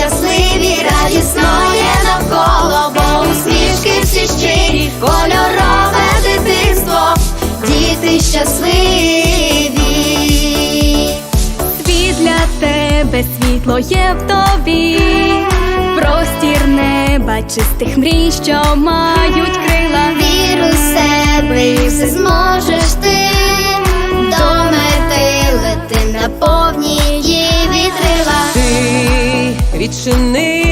Щасливі, радісно є навколо, бо усмішки всі щирі, кольорове дитинство, діти щасливі. Світ для тебе світло є в тобі, простір неба, чистих мрій, що мають крила. Вір у себе і все зможеш ти відчини